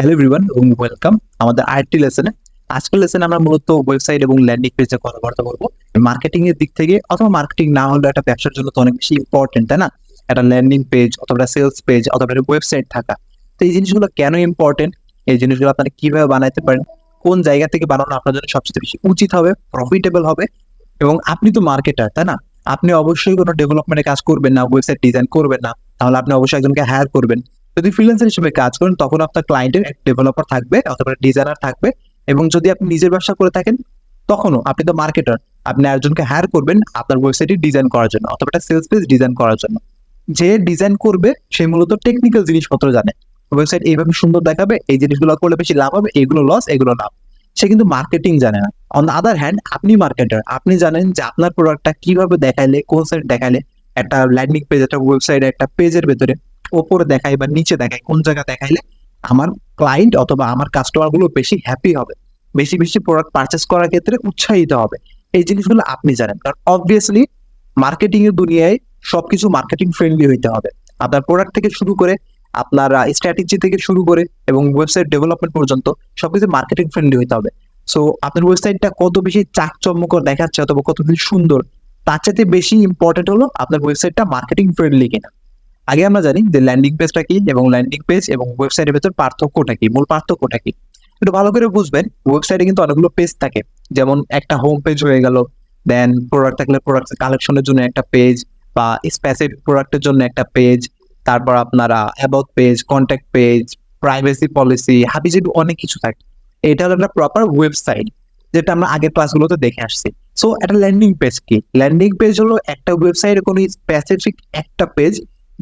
Hello everyone এবং welcome আমাদের আরেকটি লেসনে আজকের লেসনে আমরা মূলত ওয়েবসাইট এবং ল্যান্ডিং পেজে কথাবার্তা বলব। মার্কেটিং এর দিক থেকে অথবা মার্কেটিং না হলে একটা ব্যবসার জন্য তো অনেক বেশি ইম্পর্টেন্ট তাই না? একটা ল্যান্ডিং পেজ অথবা সেলস পেজ অথবা একটা ওয়েবসাইট থাকা। তো এই জিনিসগুলো কেন ইম্পর্টেন্ট এই জিনিসগুলো আপনারা কীভাবে বানাইতে পারেন? কোন জায়গা থেকে বানানো আপনার জন্য সবচেয়ে বেশি উচিত হবে প্রফিটেবল হবে? এবং আপনি তো মার্কেটার তাই না? আপনি অবশ্যই কোনো ডেভেলপমেন্টে কাজ করবেন না ওয়েবসাইট ডিজাইন করবেন না। তাহলে আপনি অবশ্যই একজনকে হায়ার করবেন। যদি ফ্রিল্যান্সার হিসেবে কাজ করেন, তখন আপনার ক্লায়েন্টের এক ডেভেলপার থাকবে অথবা ডিজাইনার থাকবে এবং যদি আপনি নিজের ব্যবসা করে থাকেন, তখনও আপনি তো মার্কেটার আপনি একজনকে হায়ার করবেন আপনার ওয়েবসাইটটি ডিজাইন করার জন্য অথবা একটা সেলস পেজ ডিজাইন করার জন্য। যে ডিজাইন করবে, সে মূলত টেকনিক্যাল জিনিসপত্র জানে। ওয়েবসাইট এইভাবে সুন্দর দেখাবে, এই জিনিসগুলো করলে বেশি লাভ হবে, এগুলো লস এগুলো লাভ। সে কিন্তু মার্কেটিং জানে না। অন দ্য আদার হ্যান্ড আপনি মার্কেটার আপনি জানেন যে আপনার প্রোডাক্টটা কীভাবে দেখাইলে, কোন সাইড দেখাইলে, একটা ল্যান্ডিং পেজ একটা ওয়েবসাইট একটা পেজের ভেতরে ওপরে দেখাই বা নিচে দেখাই, কোন জায়গা দেখাইলে আমার ক্লায়েন্ট অথবা আমার কাস্টমারগুলো বেশি হ্যাপি হবে। বেশি বেশি প্রোডাক্ট পারচেস করার ক্ষেত্রে উৎসাহিত হবে। এই জিনিসগুলো আপনি জানেন। কারণ অবভিয়াসলি মার্কেটিং এর দুনিয়ায় সবকিছু মার্কেটিং ফ্রেন্ডলি হইতে হবে। আপনার প্রোডাক্ট থেকে শুরু করে আপনার স্ট্র্যাটেজি থেকে শুরু করে এবং ওয়েবসাইট ডেভেলপমেন্ট পর্যন্ত সবকিছু মার্কেটিং ফ্রেন্ডলি হইতে হবে। সো আপনার ওয়েবসাইটটা কত বেশি চাকচম্যকর দেখাচ্ছে অথবা কত বেশি সুন্দর, তার চাইতে বেশি ইম্পর্টেন্ট হলো আপনার ওয়েবসাইটটা মার্কেটিং ফ্রেন্ডলি কিনা। আগে আমরা জানি যে ল্যান্ডিং পেজটা কি এবং ল্যান্ডিং পেজ এবং ওয়েবসাইটের ভেতর পার্থক্যটা কি, মূল পার্থক্যটা কি? একটু ভালো করে বুঝবেন ওয়েবসাইটে কিন্তু অনেকগুলো পেজ থাকে। যেমন একটা হোম পেজ হয়ে গেল দেন প্রোডাক্ট থাকলে প্রোডাক্ট কালেকশনের জন্য একটা পেজ বা স্পেসিফিক প্রোডাক্টের জন্য একটা পেজ তারপর আপনারা about page contact page privacy policy হাবিজাবি অনেক কিছু থাকে। এটা হলো একটা প্রপার ওয়েবসাইট যেটা আমরা আগের ক্লাসগুলোতে দেখে আসছি। সো একটা ল্যান্ডিং পেজ কি? ল্যান্ডিং পেজ হলো একটা ওয়েবসাইটের কোনো স্পেসিফিক একটা পেজ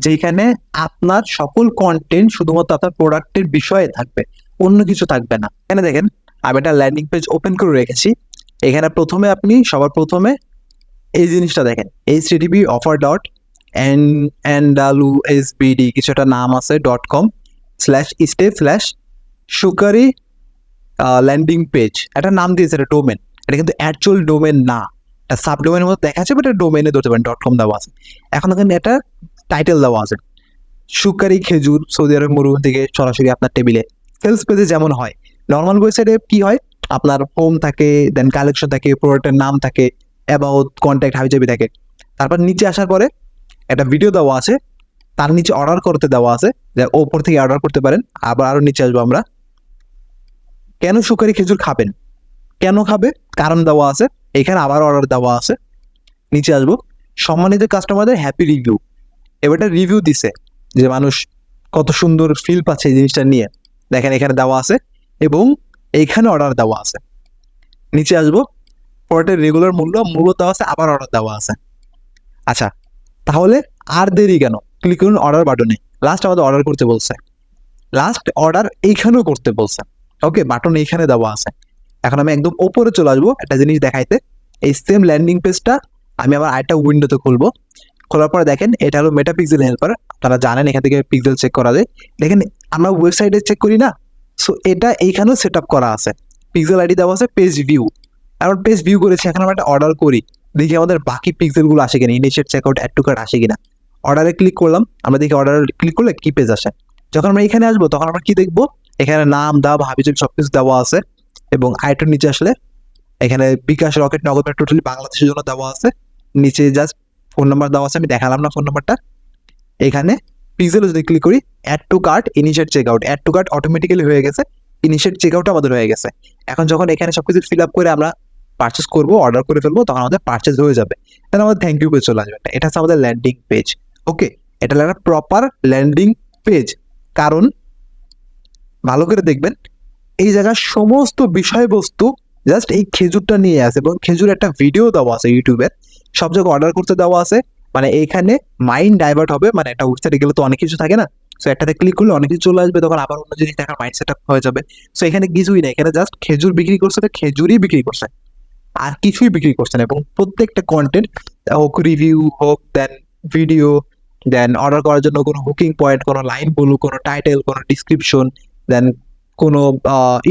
যেখানে আপনার সকল কন্টেন্ট শুধুমাত্র আপনার প্রোডাক্টের বিষয়ে থাকবে, অন্য কিছু থাকবে না। এখানে দেখেন, আমি একটা ল্যান্ডিং পেজ ওপেন করে রেখেছি। এখানে প্রথমে আপনি, সবার প্রথমে এই জিনিসটা দেখেন H TV offer dot N N W S BD কিছু একটা নাম আছে dot com slash stay slash সুকারি landing page একটা নাম দিয়েছে, এটা ডোমেন এটা কিন্তু অ্যাকচুয়াল ডোমেন না। এটা সাব ডোমেনের মধ্যে দেখা যাচ্ছে বাট এটা ডোমেনে ধরতে পারেন ডট কম দেওয়া আছে। এখন দেখেন, এটা টাইটেল দেওয়া আছে। সুকারি খেজুর সৌদি আরব মরুভূমি থেকে সরাসরি আপনার টেবিলে সেলস পেজে যেমন হয় নর্মাল ওয়েবসাইটে কি হয়? আপনার হোম থাকে দেন কালেকশন থাকে প্রোডাক্টের নাম থাকে অ্যাবাউট কন্ট্যাক্ট হাবিজাবি থাকে। তারপর নিচে আসার পরে একটা ভিডিও দেওয়া আছে, তার নিচে অর্ডার করতে দেওয়া আছে, যে ওপর থেকে অর্ডার করতে পারেন। আবার আরও নিচে আসব আমরা। কেন সুকারি খেজুর খাবেন? কেন খাবে? কারণ দেওয়া আছে। এখানে আবার অর্ডার দেওয়া আছে। নিচে আসব। সম্মানিত কাস্টমারদের হ্যাপি রিভিউ এবারটা রিভিউ দিছে যে মানুষ কত সুন্দর ফিল পাচ্ছে এই জিনিসটা নিয়ে। দেখেন এখানে দেওয়া আছে এবং এইখানে অর্ডার দেওয়া আছে। নিচে আসব প্রোডাক্টের রেগুলার মূল্য মূল্য দেওয়া আছে, আবার অর্ডার দেওয়া আছে। আচ্ছা তাহলে আর দেরি কেন? ক্লিক করুন অর্ডার বাটনে লাস্ট আমাদের অর্ডার করতে বলছে। লাস্ট অর্ডার এইখানেও করতে বলছে। ওকে বাটন এইখানে দেওয়া আছে। এখন আমি একদম ওপরে চলে আসব একটা জিনিস দেখাইতে। এই সেম ল্যান্ডিং পেজটা আমি আবার আরেকটা উইন্ডোতে খুলবো। খোলার পরে দেখেন, এটা হলো মেটা পিক্সেল হেল্পার তারা জানেন, এখান থেকে পিক্সেল চেক করা যায়। দেখেন, আমরা ওয়েবসাইটে চেক করি না? সো এটা এইখানেও সেট আপ করা আছে। পিক্সেল আইডি দেওয়া আছে পেজ ভিউ এখন পেজ ভিউ করেছি, এখন আমরা একটা অর্ডার করি। দেখি আমাদের বাকি পিক্সেলগুলো আসে কিনা initiate checkout add to card আসে কিনা। অর্ডারে ক্লিক করলাম, আমরা দেখি অর্ডারে ক্লিক করলে কি পেজ আসে। যখন আমরা এখানে আসব, তখন আমরা কি দেখব? এখানে নাম, দাম, হাবিজাবি সব কিছু দেওয়া আছে এবং আইটার নিচে আসলে এখানে বিকাশ রকেট নগদ টোটালি বাংলাদেশের জন্য দেওয়া আছে। নিচে জাস্ট ফোন নাম্বার দেওয়া আছে, আমি দেখালাম না ফোন নাম্বারটা। এখানে পিক্সেলে যদি ক্লিক করি add to cart initiate check out add to cart automatically হয়ে গেছে ইনিশিয়েট চেক আউট আমাদের হয়ে গেছে। এখন যখন এখানে সবকিছু ফিল আপ করে আমরা পারচেস করব অর্ডার করে ফেলব, তখন আমাদের পারচেস হয়ে যাবে। তাহলে আমাদের থ্যাংক ইউ পেজ চলে আসবে। এটা হচ্ছে আমাদের ল্যান্ডিং পেজ ওকে এটা একটা প্রপার ল্যান্ডিং পেজ কারণ, ভালো করে দেখবেন, এই জায়গার সমস্ত বিষয়বস্তু জাস্ট এই খেজুরটা নিয়ে আসে এবং খেজুর একটা ভিডিও দেওয়া আছে ইউটিউবের সব জায়গায় অর্ডার করতে দেওয়া আছে। মানে এইখানে মাইন্ড ডাইভার্ট হবে মানে একটা ওয়েবসাইটে গেলে তো অনেক কিছু থাকে না? সো একটাতে ক্লিক করলে অনেক কিছু চলে আসবে, তখন আবার অন্য জিনিস দেখার মাইন্ড সেট হয়ে যাবে। সো এখানে কিছুই না এখানে জাস্ট খেজুর বিক্রি করছে তো খেজুরই বিক্রি করছে। আর কিছুই বিক্রি করছে না, এবং প্রত্যেকটা কন্টেন্ট হোক রিভিউ হোক দেন ভিডিও দেন অর্ডার করার জন্য কোনো হুকিং পয়েন্ট কোনো লাইন বলুক, কোনো টাইটেল কোনো ডিসক্রিপশন দেন কোনো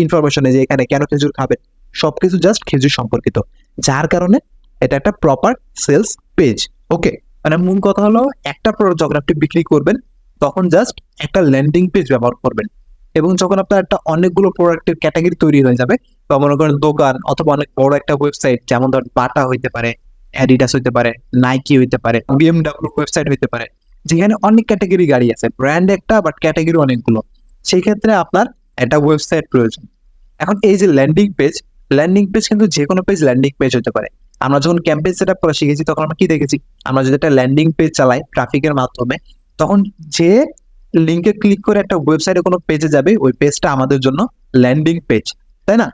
ইনফরমেশনে যে এখানে কেন খেজুর খাবেন, সবকিছু জাস্ট খেজুর সম্পর্কিত। যার কারণে এটা একটা প্রপার সেলস পেজ ওকে মানে মূল কথা হলো, একটা যখন আপনি বিক্রি করবেন, তখন জাস্ট একটা ল্যান্ডিং পেজ ব্যবহার করবেন। এবং যখন আপনার একটা অনেকগুলো প্রোডাক্টের ক্যাটাগরি তৈরি হয়ে যাবে, বা মনে করেন দোকান অথবা অনেক বড় একটা ওয়েবসাইট যেমন ধর বাটা হইতে পারে অ্যাডিডাস হইতে পারে নাইকি হইতে পারে বিএমডাব্লিউ ওয়েবসাইট হইতে পারে, যেখানে অনেক ক্যাটাগরি গাড়ি আছে ব্র্যান্ড একটা বাট ক্যাটাগরি অনেকগুলো। সেই ক্ষেত্রে আপনার একটা ওয়েবসাইট প্রয়োজন। এখন এই যে ল্যান্ডিং পেজ ল্যান্ডিং পেজ কিন্তু যে কোনো পেজ ল্যান্ডিং পেজ হতে পারে। আমরা যখন ক্যাম্পেইন সেট আপ করা শিখেছি, তখন আমরা কি দেখেছি? আমরা যদি একটা ল্যান্ডিং পেজ চালাই ট্রাফিকের মাধ্যমে, তখন যে লিঙ্কে ক্লিক করে একটা ওয়েবসাইটে কোনো পেজে যাবে, ওই পেজটা আমাদের জন্য ল্যান্ডিং পেজ তাই না?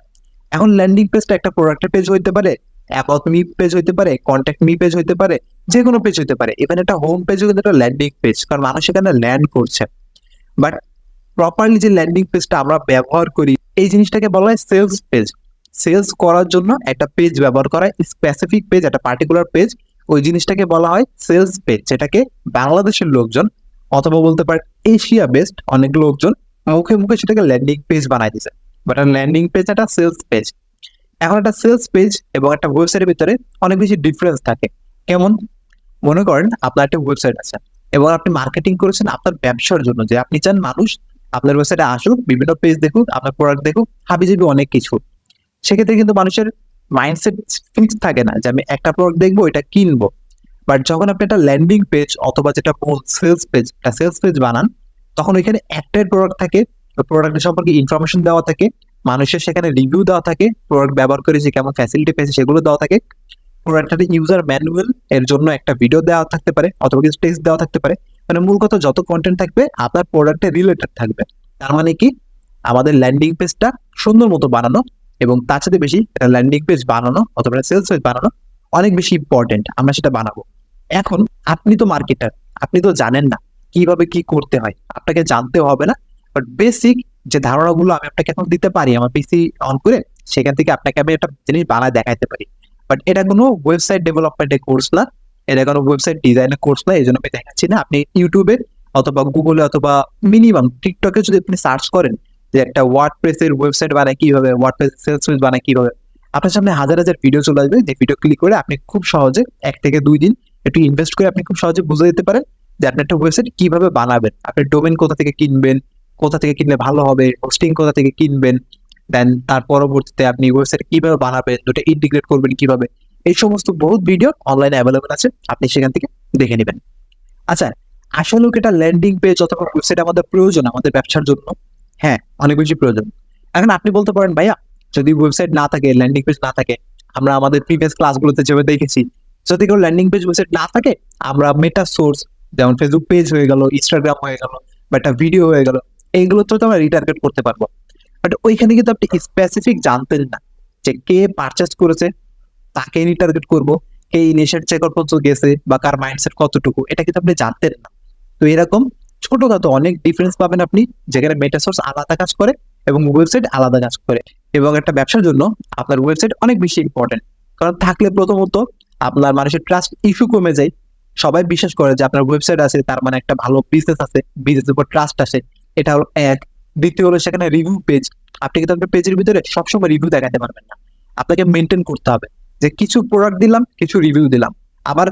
এখন ল্যান্ডিং পেজটা একটা প্রোডাক্টের পেজ হইতে পারে অ্যাবাউট মি পেজ হইতে পারে কন্ট্যাক্ট মি পেজ হইতে পারে যে কোনো পেজ হইতে পারে। ইভেন একটা হোম পেজও কিন্তু একটা ল্যান্ডিং পেজ কারণ মানুষ এখানে ল্যান্ড করছে। বাট প্রপারলি যে ল্যান্ডিং পেজটা আমরা ব্যবহার করি, এই জিনিসটাকে বলা হয় সেলস পেজ সেলস করার জন্য একটা পেজ ব্যবহার করা স্পেসিফিক পেজ একটা পার্টিকুলার পেজ ওই জিনিসটাকে বলা হয় সেলস পেজ যেটাকে বাংলাদেশের লোকজন অথবা বলতে পারে এশিয়া বেস্ট অনেক লোকজন মুখে মুখে সেটাকে ল্যান্ডিং পেজ বানাই দিছে। বাট ল্যান্ডিং পেজ একটা সেলস পেজ এখন একটা সেলস পেজ এবং একটা ওয়েবসাইটের ভিতরে অনেক বেশি ডিফারেন্স থাকে। কেমন? মনে করেন আপনার একটা ওয়েবসাইট আছে এবং আপনি মার্কেটিং করেছেন আপনার ব্যবসার জন্য। যে আপনি চান মানুষ আপনার ওয়েবসাইটে আসুক, বিভিন্ন পেজ দেখুক, আপনার প্রোডাক্ট দেখুক, হাবিজাবি অনেক কিছু। সেক্ষেত্রে কিন্তু মানুষের মাইন্ডসেট ফিক্স থাকে না যে আমি একটা প্রোডাক্ট দেখব, এটা কিনবো। বাট যখন আপনি একটা ল্যান্ডিং পেজ অথবা যেটা সেলস পেজ একটা সেলস পেজ বানান, তখন ওইখানে একটাই প্রোডাক্ট থাকে প্রোডাক্টের সম্পর্কে ইনফরমেশন দেওয়া থাকে, মানুষের সেখানে রিভিউ দেওয়া থাকে প্রোডাক্ট ব্যবহার করে যে কেমন ফ্যাসিলিটি পেয়েছে সেগুলো দেওয়া থাকে। প্রোডাক্টটা ইউজার ম্যানুয়াল এর জন্য একটা ভিডিও দেওয়া থাকতে পারে অথবা কিছু টেক্সট দেওয়া থাকতে পারে। মানে মূল কথা যত কন্টেন্ট থাকবে, আপনার প্রোডাক্টে রিলেটেড থাকবে। তার মানে কি? আমাদের ল্যান্ডিং পেজটা সুন্দর মতো বানানো এবং তার সাথে বেশি ল্যান্ডিং পেজ বানানো অথবা সেলস পেজ বানানো অনেক বেশি ইম্পর্টেন্ট আমরা সেটা বানাবো। এখন আপনি তো মার্কেটার আপনি তো জানেন না কীভাবে কি করতে হয়, আপনাকে জানতে হবে না বাট বেসিক যে ধারণাগুলো আমি আপনাকে এখন দিতে পারি, আমার পিসি অন করে, সেখান থেকে আপনাকে আমি একটা জিনিস বানায় দেখাতে পারি। বাট এটা কোনো ওয়েবসাইট ডেভেলপমেন্টের কোর্স না, এটা কোনো ওয়েবসাইট ডিজাইনের কোর্স না, এই জন্য আমি দেখাচ্ছি না। আপনি ইউটিউবে অথবা গুগলে অথবা মিনিমাম টিকটকে যদি আপনি সার্চ করেন যে একটা ওয়ার্ড প্রেসের ওয়েবসাইট বানায় কীভাবে ওয়ার্ড প্রেস সেলস পেজ বানায় কীভাবে। আপনার সামনে হাজার হাজার ভিডিও চলে আসবে, যে ভিডিও ক্লিক করে আপনি খুব সহজে এক থেকে দুই দিন একটু ইনভেস্ট করে আপনি খুব সহজে বুঝে দিতে পারেন যে আপনি একটা ওয়েবসাইট কীভাবে বানাবেন। আপনি ডোমেন কোথা থেকে কিনবেন, কোথা থেকে কিনলে ভালো হবে হোস্টিং কোথা থেকে কিনবেন দেন তার পরবর্তীতে আপনি ওয়েবসাইট কীভাবে বানাবেন, দুটো ইন্টিগ্রেট করবেন কীভাবে। এই সমস্ত বহুত ভিডিও অনলাইনে অ্যাভেলেবেল আছে, আপনি সেখান থেকে দেখে নেবেন। আচ্ছা আসলে এটা ল্যান্ডিং পেজ অথবা ওয়েবসাইট আমাদের প্রয়োজন, আমাদের ব্যবসার জন্য। হ্যাঁ অনেক বেশি প্রয়োজন। এখন আপনি বলতে পারেন, ভাইয়া, যদি ওয়েবসাইট না থাকে ল্যান্ডিং পেজ না থাকে, আমরা আমাদের প্রিভিয়াস ক্লাসগুলোতে যেভাবে দেখেছি, যদি কেউ ল্যান্ডিং পেজ ওয়েবসাইট না থাকে, আমরা মেটা সোর্স যেমন ফেসবুক পেজ হয়ে গেল ইনস্টাগ্রাম হয়ে গেল, বা একটা ভিডিও হয়ে গেল এইগুলো তো আমরা রিটার্গেট করতে পারব। বাট ওইখানে কিন্তু আপনি স্পেসিফিক জানতেন না যে কে পারচেস করেছে, তাকে রিটার্গেট করব, কে ইনিশিয়েট চেক পর্যন্ত গেছে, বা কার মাইন্ডসেট কতটুকু, এটা কিন্তু আপনি জানতেন না। তো এরকম ছোটখাটো অনেক ডিফারেন্স পাবেন আপনি, যেখানে মেটা সোর্স আলাদা কাজ করে এবং ওয়েবসাইট আলাদা কাজ করে এবং একটা ব্যবসার জন্য আপনার ওয়েবসাইট অনেক বেশি ইম্পর্টেন্ট কারণ থাকলে প্রথমত আপনার মানুষের ট্রাস্ট ইস্যু কমে যায়। সবাই বিশ্বাস করে যে আপনার ওয়েবসাইট আছে, তার মানে একটা ভালো বিজনেস আছে বিজনেস উপর ট্রাস্ট আসে এটা হলো এক। দ্বিতীয় হলো সেখানে রিভিউ পেজ আপনি কিন্তু আপনার পেজের ভিতরে সবসময় রিভিউ দেখাতে পারবেন না। আপনাকে মেনটেন করতে হবে যে কিছু প্রোডাক্ট দিলাম, কিছু রিভিউ দিলাম। আবার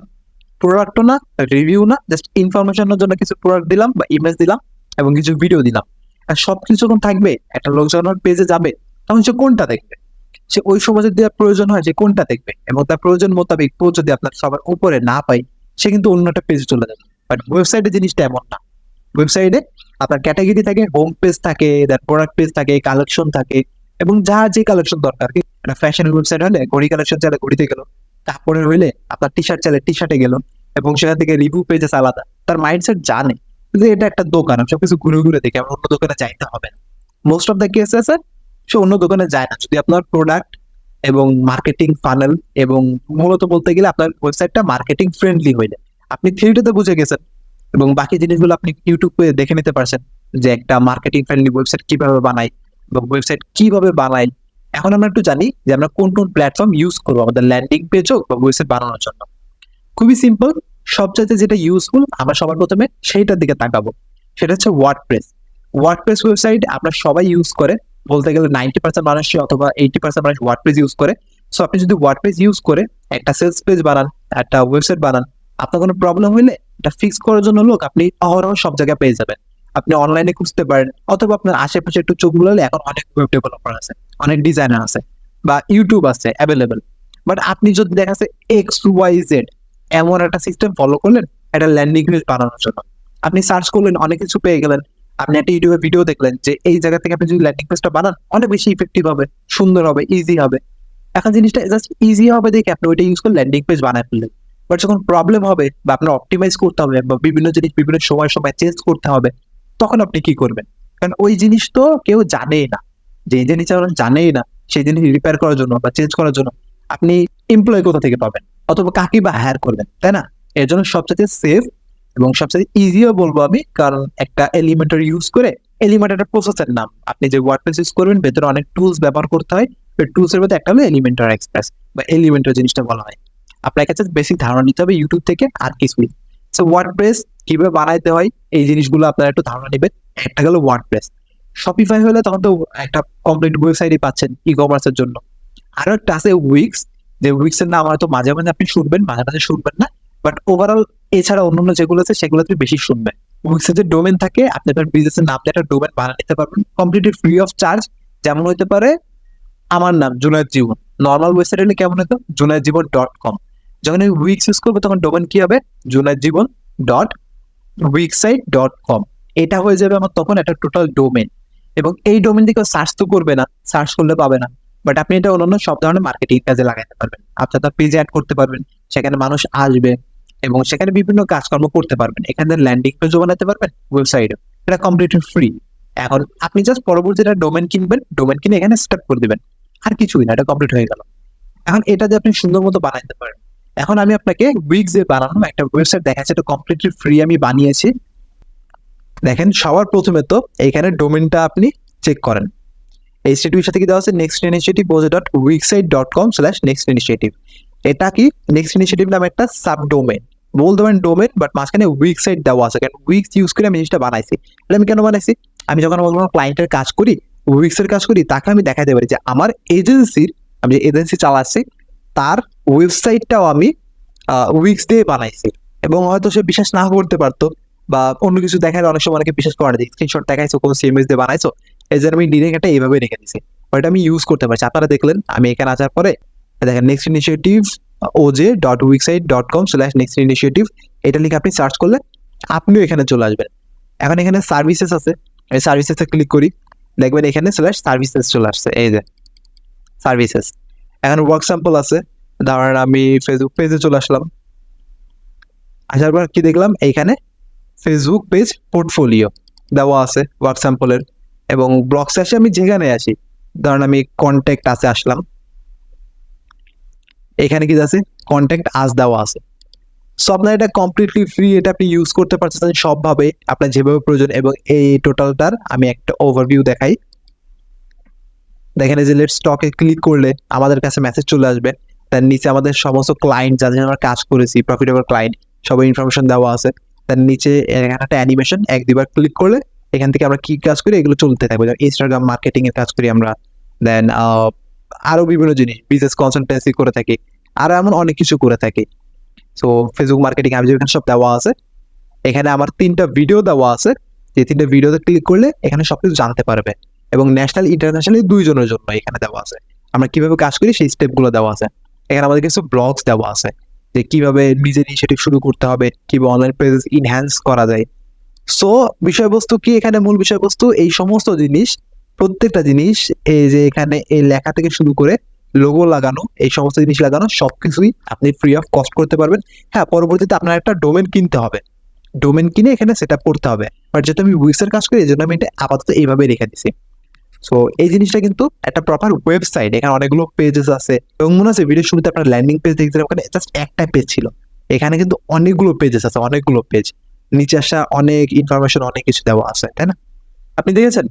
প্রোডাক্টও না রিভিউ না জাস্ট ইনফরমেশনের জন্য কিছু প্রোডাক্ট দিলাম বা ইমেজ দিলাম এবং কিছু ভিডিও দিলাম। আর সবকিছু যখন থাকবে, একটা লোক যখন পেজে যাবে, তখন সে কোনটা দেখবে? সে ওই সময় যদি প্রয়োজন হয় যে কোনটা দেখবে? এবং তার প্রয়োজন মোতাবেক পোস্ট যদি আপনার সবার উপরে না পাই সে কিন্তু অন্য একটা পেজে চলে যাবে। বাট ওয়েবসাইটে জিনিসটা এমন না। ওয়েবসাইটে আপনার ক্যাটাগরি থাকে হোম পেজ থাকে তার প্রোডাক্ট পেজ থাকে কালেকশন থাকে, এবং যা যে কালেকশন দরকার। একটা ফ্যাশন ওয়েবসাইট হলে, ঘড়ি কালেকশন চাইলে ঘড়িতে গেল। কাপড়ের হইলে আপনার টি শার্ট চাইলে টি শার্টে গেল এবং সেখান থেকে রিভিউ পেজেস আলাদা তার মাইন্ডসেট জানে যে এটা একটা দোকান, আমি সবকিছু ঘুরে ঘুরে দেখি আমার অন্য দোকানে যাইতে হবে না। মোস্ট অফ দ্য কেস আছে সে অন্য দোকানে যায় না। যদি আপনার প্রোডাক্ট এবং মার্কেটিং ফানেল এবং মূলত বলতে গেলে আপনার ওয়েবসাইটটা মার্কেটিং ফ্রেন্ডলি হইলে, আপনি থিওরিতে বুঝে গেছেন এবং বাকি জিনিসগুলো আপনি ইউটিউবে দেখে নিতে পারছেন যে একটা মার্কেটিং ফ্রেন্ডলি ওয়েবসাইট কীভাবে বানাই বা ওয়েবসাইট কীভাবে বানাই এখন আমরা একটু জানি যে আমরা কোন কোন প্ল্যাটফর্ম ইউজ করব আমাদের ল্যান্ডিং পেজ হোক বা ওয়েবসাইট বানানোর জন্য। খুবই সিম্পল সবচাইতে যেটা ইউজফুল আমরা সবার প্রথমে সেইটার দিকে তাকাবো। সেটা হচ্ছে ওয়ার্ডপ্রেস ওয়ার্ডপ্রেস ওয়েবসাইট আমরা সবাই ইউজ করে, বলতে গেলে নাইনটি পার্সেন্ট মানুষই অথবা এইটি পার্সেন্ট মানুষ ওয়ার্ডপ্রেস ইউজ করে। সো আপনি যদি ওয়ার্ডপ্রেস ইউজ করে, একটা সেলস পেজ বানান, একটা ওয়েবসাইট বানান, আপনার কোনো প্রবলেম হইলে এটা ফিক্স করার জন্য লোক আপনি অহরহ সব জায়গায় পেয়ে যাবেন। আপনি অনলাইনে খুঁজতে পারেন, অথবা আপনার আশেপাশে একটু চোখ বুলালে এখন অনেক ওয়েব ডেভেলপার আছে, অনেক ডিজাইনার আছে, বা ইউটিউব আছে অ্যাভেলেবেল বাট আপনি যদি দেখা যাচ্ছে এক্স ওয়াই জেড এমন একটা সিস্টেম ফলো করলেন, একটা ল্যান্ডিং পেজ বানানোর জন্য। আপনি সার্চ করলেন, অনেক কিছু পেয়ে গেলেন। আপনি একটা ইউটিউবে ভিডিও দেখলেন যে এই জায়গা থেকে আপনি যদি ল্যান্ডিং পেজটা বানান, অনেক বেশি ইফেক্টিভ হবে, সুন্দর হবে ইজি হবে। এখন জিনিসটা জাস্ট ইজি হবে দেখে আপনি ওইটা ইউজ করে ল্যান্ডিং পেজ বানায় ফেললেন। বাট যখন প্রবলেম হবে বা আপনার অপটিমাইজ করতে হবে বা বিভিন্ন জিনিস বিভিন্ন সময় সময় চেঞ্জ করতে হবে তখন আপনি কি করবেন? কারণ ওই জিনিস তো কেউ জানেই না। যে জিনিস যখন জানেই না, সেই জিনিস রিপেয়ার করার জন্য বা চেঞ্জ করার জন্য আপনি এমপ্লয় কোথা থেকে পাবেন? অথবা কাকে বা হায়ার করবেন, তাই না? এর জন্য সবচেয়ে সেফ এবং সবচেয়ে ইজিও বলব আমি, কারণ একটা এলিমেন্টার ইউজ করে এলিমেন্টার প্রসেসের নাম। আপনি যে ওয়ার্ডপ্রেস ইউজ করবেন, ভেতরে অনেক টুলস ব্যবহার করতে হয়। টুলস এর মধ্যে একটা হলো এলিমেন্টার এক্সপ্রেস বা এলিমেন্টার জিনিসটা বলা হয়। আপনার কাছে বেসিক ধারণা নিতে হবে ইউটিউব থেকে আর কিছুই সো ওয়ার্ডপ্রেস কীভাবে বানাইতে হয়, এই জিনিসগুলো আপনারা একটু ধারণা নেবেন। একটা গেল ওয়ার্ডপ্রেস শপিফাই হলে তখন তো একটা কমপ্লিট ওয়েবসাইটই পাচ্ছেন ই কমার্সের জন্য। আরও একটা আছে উইক্স যে উইক্স এর নাম হয়তো মাঝে মাঝে আপনি শুনবেন, মাঝে মাঝে শুনবেন না। বাট ওভারঅল এছাড়া অন্যান্য যেগুলো আছে, সেগুলো আপনি বেশি শুনবেন। উইক্সের যে ডোমেন থাকে, আপনি আপনার বিজনেসের নাম একটা ডোমেন বানিয়ে নিতে পারবেন। কমপ্লিটলি ফ্রি অফ চার্জ যেমন হতে পারে আমার নাম জুনায়দ জীবন নর্মাল ওয়েবসাইট হলে কেমন হতো? জুনায়দ জীবন ডট কম যখন আমি উইক্স ইউজ করব, তখন ডোমেন কি হবে? Junayed Jibon dot wixsite dot com এটা হয়ে যাবে আমার তখন একটা টোটাল ডোমেন এবং এই ডোমেন দিকে সার্চ তো করবে না সার্চ করলে পাবে না। বাট আপনি এটা অন্যান্য সব ধরনের মার্কেটিং কাজে লাগাতে পারবেন। আপনি আপনার পেজে অ্যাড করতে পারবেন, সেখানে মানুষ আসবে এবং সেখানে বিভিন্ন কাজকর্ম করতে পারবেন। এখানে ল্যান্ডিং পেজও বানাতে পারবেন ওয়েবসাইটে এটা কমপ্লিটলি ফ্রি এখন আপনি জাস্ট পরবর্তী পরবর্তীটা ডোমেন কিনবেন ডোমেন কিনে এখানে সেট করে দিবেন। আর কিছুই না, এটা কমপ্লিট হয়ে গেল। এখন এটা যে আপনি সুন্দর মতো বানাইতে পারেন এখন আমি আপনাকে উইক্স এ বানানো একটা ওয়েবসাইট দেখাচ্ছি, এটা কমপ্লিটলি ফ্রি আমি বানিয়েছি। দেখেন, সবার প্রথমে তো এইখানে ডোমেনটা আপনি চেক করেন। এই স্টেটিভের সাথে কি দেওয়া আছে? নেক্সট ইনিশিয়েটিভ বোঝে dot wixsite dot com slash next initiative এটা কি? নেক্সট ইনিশিয়েটিভ নামে একটা সাব ডোমেন বলতে পারেন ডোমেন বাট মাঝখানে উইকসাইট দেওয়া আছে। কারণ উইক্স ইউজ করে আমি জিনিসটা বানাইছি। তাহলে আমি কেন বানাইছি? আমি যখন আমার কোনো ক্লায়েন্টের কাজ করি উইক্সের কাজ করি, তাকে আমি দেখাতে পারি যে আমার এজেন্সির আমি যে এজেন্সি চালাচ্ছি তার ওয়েবসাইটটাও আমি উইক্স দিয়ে বানাইছি। এবং হয়তো সে বিশ্বাস না করতে পারতো বা অন্য কিছু দেখালে অনেক সময় অনেকে বিশ্বাস করে দিই স্ক্রিনশট দেখাইছো, কোনো সিএমএস দিয়ে বানাইছো? এই জন্য আমি ডিরেক্ট একটা এইভাবে রেখে দিছি ওইটা আমি ইউজ করতে পারছি। আপনারা দেখলেন, আমি এখানে আসার পরে, দেখেন next initiative OJ dot wixsite dot com slash next initiative এটা লিখে আপনি সার্চ করলে আপনিও এখানে চলে আসবেন। এখন এখানে সার্ভিসেস আছে। এই সার্ভিসেসে ক্লিক করি, দেখবেন এখানে স্ল্যাশ সার্ভিসেস চলে আসছে। এই যে সার্ভিসেস এখন ওয়ার্ক স্যাম্পল আছে। ধরেন আমি ফেসবুক পেজে চলে আসলাম। আসার পর কি দেখলাম? এইখানে ফেসবুক পেজ পোর্টফোলিও দেওয়া আছে ওয়ার্ক স্যাম্পলের এবং ব্লগসে আসে আমি যেখানে আসি ধরেন আমি কন্ট্যাক্ট আছে আসলাম। এখানে কি আছে? কন্ট্যাক্ট আজ দেওয়া আছে। সো আপনার এটা কমপ্লিটলি ফ্রি এটা আপনি ইউজ করতে পারছেন সবভাবে। আপনার যেভাবে প্রয়োজন এবং এই টোটালটার আমি একটা ওভারভিউ দেখাই। দেখেন এই যে লেট স্টকে ক্লিক করলে আমাদের কাছে মেসেজ চলে আসবে। তার নিচে আমাদের সমস্ত ক্লায়েন্ট যাদের আমরা কাজ করেছি প্রফিটেবল ক্লায়েন্ট সবাই ইনফরমেশন দেওয়া আছে। তার নিচে একটা অ্যানিমেশন এক দুবার ক্লিক করলে এখান থেকে আমরা কি কাজ করি? এগুলো চলতে থাকবে। যেমন ইনস্টাগ্রাম মার্কেটিং এর কাজ করি আমরা। দেন আরও বিভিন্ন জিনিস বিজনেস কনসালটেন্সি করে থাকি। আরও এমন অনেক কিছু করে থাকি। সো ফেসবুক মার্কেটিং আমি যেখানে সব দেওয়া আছে, এখানে আমার তিনটা ভিডিও দেওয়া আছে। যে তিনটা ভিডিওতে ক্লিক করলে এখানে সবকিছু জানতে পারবে। এবং ন্যাশনাল ইন্টারন্যাশনালি দুইজনের জন্য এখানে দেওয়া আছে। আমরা কীভাবে কাজ করি সেই স্টেপগুলো দেওয়া আছে। এখানে আমাদের কিছু ব্লগস দেওয়া আছে যে কীভাবে নিজের ইনিশিয়েটিভ শুরু করতে হবে, কীভাবে অনলাইন প্রেজেন্স ইনহ্যান্স করা যায়। সো বিষয়বস্তু কি এখানে? মূল বিষয়বস্তু, এই সমস্ত জিনিস, প্রত্যেকটা জিনিস, এই যে এখানে এই লেখা থেকে শুরু করে লোগো লাগানো, এই সমস্ত জিনিস লাগানো, সবকিছুই আপনি ফ্রি অফ কস্ট করতে পারবেন। হ্যাঁ পরবর্তীতে আপনার একটা ডোমেন কিনতে হবে। ডোমেন কিনে এখানে সেট আপ করতে হবে। বাট যেহেতু আমি উইক্সের কাজ করি এই জন্য আমি এটা আপাতত এইভাবে রেখে দিছি। সো এই জিনিসটা কিন্তু একটা প্রপার ওয়েবসাইট এখানে অনেকগুলো পেজেস আছে। এবং মনে আছে ভিডিও শুরুতে আপনার ল্যান্ডিং পেজ দেখছিলাম, ওখানে জাস্ট একটা পেজ ছিল। এখানে কিন্তু অনেকগুলো পেজেস আছে, অনেকগুলো পেজ নিচে আসা অনেক ইনফরমেশন অনেক কিছু দেওয়া আছে, তাই না? আপনি দেখেছেন?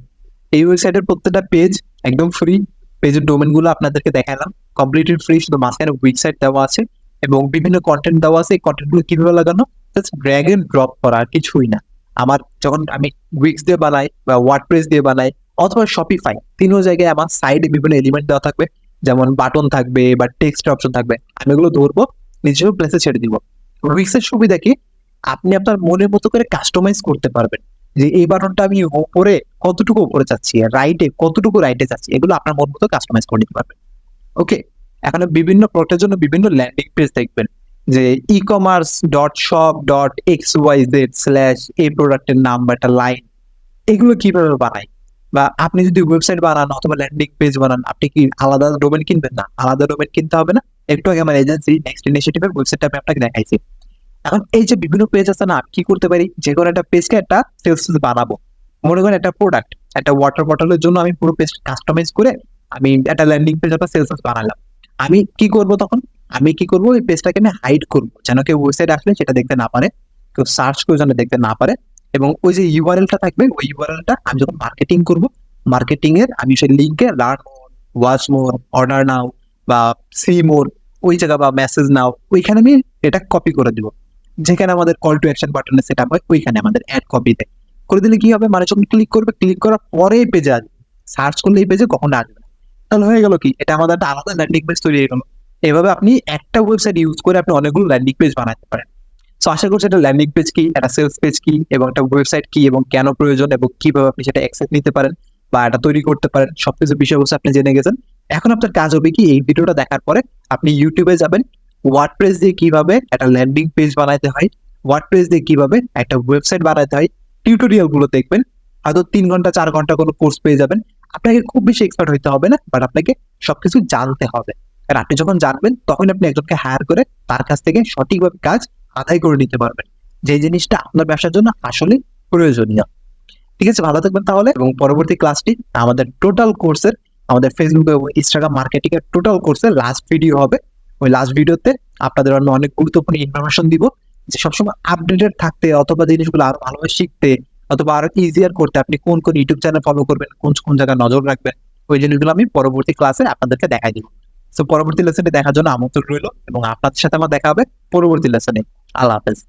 এই ওয়েবসাইটের প্রত্যেকটা পেজ একদম ফ্রি পেজের ডোমেনগুলো আপনাদেরকে দেখালাম। কমপ্লিটলি ফ্রি শুধু মাঝখানে ওয়েবসাইট দেওয়া আছে। এবং বিভিন্ন কন্টেন্ট দেওয়া আছে। এই কন্টেন্টগুলো কীভাবে লাগানো? জাস্ট ড্র্যাগ এন্ড ড্রপ করা, আর কিছুই না। আমার যখন আমি উইক্স দিয়ে বানাই বা ওয়ার্ডপ্রেস দিয়ে বানাই অথবা শপিফাই তিনও জায়গায় আমার সাইডে বিভিন্ন এলিমেন্ট দেওয়া থাকবে। যেমন বাটন থাকবে বা টেক্সট অপশন থাকবে। আমি এগুলো ধরবো, নিজেও প্লেসে ছেড়ে দিব। উইক্সের সুবিধা কি? আপনি আপনার মনের মতো করে কাস্টমাইজ করতে পারবেন। যে এই বাটনটা আমি উপরে কতটুকু উপরে চাচ্ছি রাইটে কতটুকু রাইটে চাচ্ছি, এগুলো আপনার মন মতো কাস্টমাইজ করে নিতে পারবেন। ওকে এখন বিভিন্ন প্রোডাক্টের জন্য বিভিন্ন ল্যান্ডিং পেজ দেখবেন। যে ecommerce dot shop dot X Y Z slash এই প্রোডাক্টের নাম বা একটা লাইন এগুলো কীভাবে বানাই? বা আপনি যদি ওয়েবসাইট বানান অথবা ল্যান্ডিং পেজ বানান, আপনি কি আলাদা ডোমেন কিনবেন না? আলাদা ডোমেন কিনতে হবে না? একটু আগে আমার এজেন্সি নেক্সট ইনিশিয়েটিভের ওয়েবসাইটটা আমি আপনাকে দেখাইছি। এখন এই যে বিভিন্ন পেজ আছে না কি করতে পারি? যে কোনো একটা পেজকে একটা সেলস বানাবো। মনে করেন একটা প্রোডাক্ট একটা ওয়াটার বটলের জন্য আমি পুরো পেজ কাস্টমাইজ করে আমি একটা ল্যান্ডিং পেজ একটা সেলস বানালাম। আমি কি করব তখন? আমি কি করব? এই পেজটাকে আমি হাইড করব। যেন কেউ ওয়েবসাইট আসলে সেটা দেখতে না পারে, কেউ সার্চ করে যেন দেখতে না পারে। এবং ওই যে ইউআরএলটা থাকবে, ওই ইউআরএলটা আমি যখন মার্কেটিং করব মার্কেটিং এর আমি সেই লিঙ্কে learn watch more order now বা সি মোর ওই জায়গা বা মেসেজ নাও ওইখানে আমি এটা কপি করে দিব। যেখানে আমাদের কল টু অ্যাকশন বাটনে সেট আপ হয়, ওইখানে আমাদের অ্যাড কপি দেয়। করে দিলে কি হবে? মানে যখন ক্লিক করবে ক্লিক করার পরে পেজে আসবে। সার্চ করলে এই পেজে কখনো আসবে তাহলে হয়ে গেল কি? এটা আমাদের একটা আলাদা ল্যান্ডিং পেজ তৈরি হয়ে গেল। এভাবে আপনি একটা ওয়েবসাইট ইউজ করে আপনি অনেকগুলো ল্যান্ডিং পেজ বানাতে পারেন। তো আশা করছি একটা ল্যান্ডিং পেজ কি, একটা সেলস পেজ কি, এবং একটা ওয়েবসাইট কি, এবং কেন প্রয়োজন, এবং কীভাবে আপনি সেটা অ্যাক্সেস নিতে পারেন, বা এটা তৈরি করতে পারেন, সবকিছু বিষয়বস্তু আপনি জেনে গেছেন। এখন আপনার কাজ হবে কি, এই ভিডিওটা দেখার পরে আপনি ইউটিউবে যাবেন ওয়ার্ড ওয়ার্ডপ্রেস দিয়ে কীভাবে একটা ল্যান্ডিং পেজ বানাতে হয় ওয়ার্ড ওয়ার্ডপ্রেস দিয়ে কীভাবে একটা ওয়েবসাইট বানাতে হয় টিউটোরিয়ালগুলো দেখবেন, হয়তো তিন ঘণ্টা, চার ঘণ্টা কোনো কোর্স পেয়ে যাবেন। আপনাকে খুব বেশি এক্সপার্ট হইতে হবে না বাট আপনাকে সবকিছু জানতে হবে। আর আপনি যখন জানবেন, তখন আপনি একজনকে হায়ার করে তার কাছ থেকে সঠিকভাবে কাজ আদায় করে নিতে পারবেন। যে জিনিসটা আপনার ব্যবসার জন্য আসলে প্রয়োজনীয়। ঠিক আছে, ভালো থাকবেন তাহলে এবং পরবর্তী ক্লাসটি আমাদের টোটাল কোর্সের আমাদের ফেসবুক এবং ইনস্টাগ্রাম মার্কেটিং এর টোটাল কোর্সের লাস্ট ভিডিও হবে। ওই লাস্ট ভিডিওতে আপনাদের আমি অনেক গুরুত্বপূর্ণ ইনফরমেশন দিব যে সবসময় আপডেটেড থাকতে অথবা জিনিসগুলো আরও ভালোভাবে শিখতে অথবা আরও ইজিয়ার করতে আপনি কোন কোন ইউটিউব চ্যানেল ফলো করবেন, কোন কোন জায়গায় নজর রাখবেন, ওই জিনিসগুলো আমি পরবর্তী ক্লাসে আপনাদেরকে দেখাই দিব। সো পরবর্তী লেসনটি দেখার জন্য আমন্ত্রণ রইল এবং আপনাদের সাথে আমার দেখা হবে পরবর্তী লেসনে আল্লাহ হাফেজ।